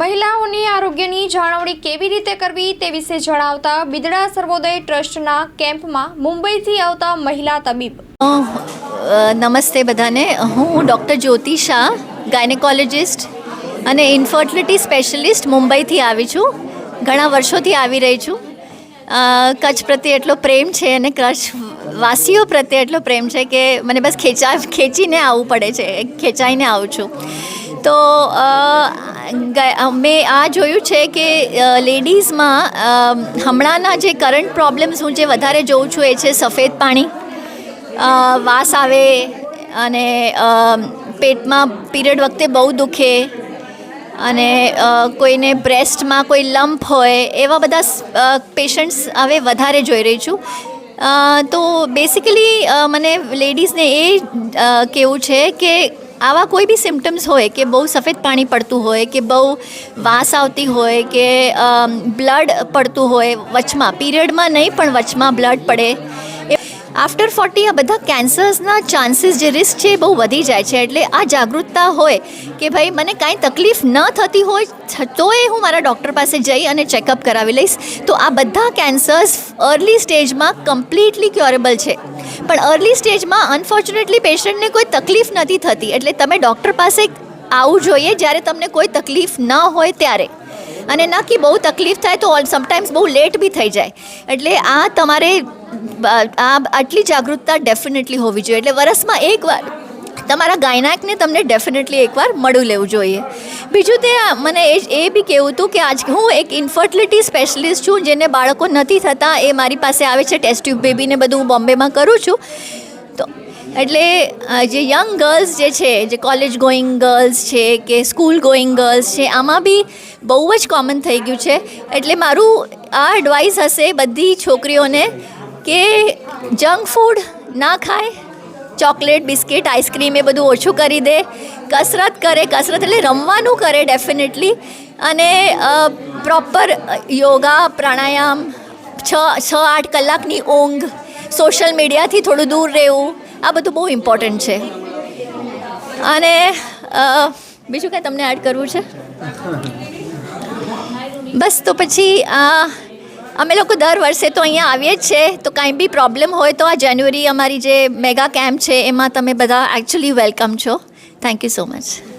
મહિલાઓની આરોગ્યની જાળવણી કેવી રીતે કરવી તે વિશે જણાવતા બિદડા સર્વોદય ટ્રસ્ટના કેમ્પમાં મુંબઈથી આવતા મહિલા તબીબ. નમસ્તે બધાને. હું ડૉક્ટર જ્યોતિ શાહ, ગાયનેકોલોજિસ્ટ અને ઇન્ફર્ટિલિટી સ્પેશિયલિસ્ટ મુંબઈથી આવી છું. ઘણા વર્ષોથી આવી રહી છું. કચ્છ પ્રત્યે એટલો પ્રેમ છે અને કચ્છ વાસીઓ પ્રત્યે એટલો પ્રેમ છે કે મને બસ ખેંચા ખેંચીને આવવું પડે છે. ખેંચાઈને આવું છું. તો મેં આ જોયું છે કે લેડીઝમાં હમણાંના જે કરંટ પ્રોબ્લેમ્સ હું જે વધારે જોઉં છું એ છે સફેદ પાણી. વાસ આવે અને પેટમાં પીરિયડ વખતે બહુ દુખે અને કોઈને બ્રેસ્ટમાં કોઈ લંપ હોય, એવા બધા પેશન્ટ્સ હવે વધારે જોઈ રહી છું. તો બેસિકલી મને લેડીઝને એ કેવું છે કે આવા કોઈ બી સિમ્ટમ્સ હોય કે બહુ સફેદ પાણી પડતું હોય કે બહુ વાસ આવતી હોય કે બ્લડ પડતું હોય વચમાં પીરિયડમાં નહીં પણ વચમાં બ્લડ પડે આફ્ટર ફોર્ટી આ બધા કેન્સર્સના ચાન્સીસ જે રિસ્ક છે એ બહુ વધી જાય છે. એટલે આ જાગૃતતા હોય કે ભાઈ, મને કાંઈ તકલીફ ન થતી હોય તોય હું મારા ડૉક્ટર પાસે જઈ અને ચેકઅપ કરાવી લઈશ. તો આ બધા કેન્સર્સ અર્લી સ્ટેજમાં કમ્પ્લીટલી ક્યોરેબલ છે. પણ અર્લી સ્ટેજમાં અનફોર્ચ્યુનેટલી પેશન્ટને કોઈ તકલીફ નથી થતી. એટલે તમે ડૉક્ટર પાસે આવવું જોઈએ જ્યારે તમને કોઈ તકલીફ ન હોય ત્યારે. અને નક્કી બહુ તકલીફ થાય તો સમટાઈમ્સ બહુ લેટ બી થઈ જાય. એટલે આ તમારે આ આટલી જાગૃતતા ડેફિનેટલી હોવી જોઈએ. એટલે વરસમાં એકવાર તમારા ગાયનાકને તમને ડેફિનેટલી એકવાર મળું લેવું જોઈએ. બીજું તે મને એ એ બી કહેવું હતું કે આજ હું એક ઇન્ફર્ટિલિટી સ્પેશિયલિસ્ટ છું, જેને બાળકો નથી થતા, એ મારી પાસે આવે છે ટેસ્ટ ટ્યુબ બેબીને બધું હું બોમ્બેમાં કરું છું. તો, એટલે જે યંગ ગર્લ્સ જે છે, જે કોલેજ ગોઈંગ ગર્લ્સ છે, કે સ્કૂલ ગોઈંગ ગર્લ્સ છે, આમાં બી બહુ જ કોમન થઈ ગયું છે. એટલે મારું આ એડવાઇસ હશે બધી છોકરીઓને કે જંક ફૂડ ના ખાય? ચોકલેટ બિસ્કિટ આઈસ્ક્રીમ એ બધું ઓછું કરી દે. કસરત કરે કસરત એટલે રમવાનું કરે ડેફિનેટલી. અને પ્રોપર યોગા પ્રાણાયામ છ છ આઠ કલાકની ઊંઘ સોશિયલ મીડિયાથી થોડું દૂર રહેવું આ બધું બહુ ઇમ્પોર્ટન્ટ છે. અને બીજું કાંઈ તમને એડ કરવું છે? બસ તો પછી આ અમે લોકો દર વર્ષે તો અહીંયા આવીએ જ છે. તો કાંઈ બી પ્રોબ્લેમ હોય તો આ જાન્યુઆરી અમારી જે મેગા કેમ્પ છે, એમાં તમે બધા એકચ્યુઅલી વેલકમ છો. Thank you so much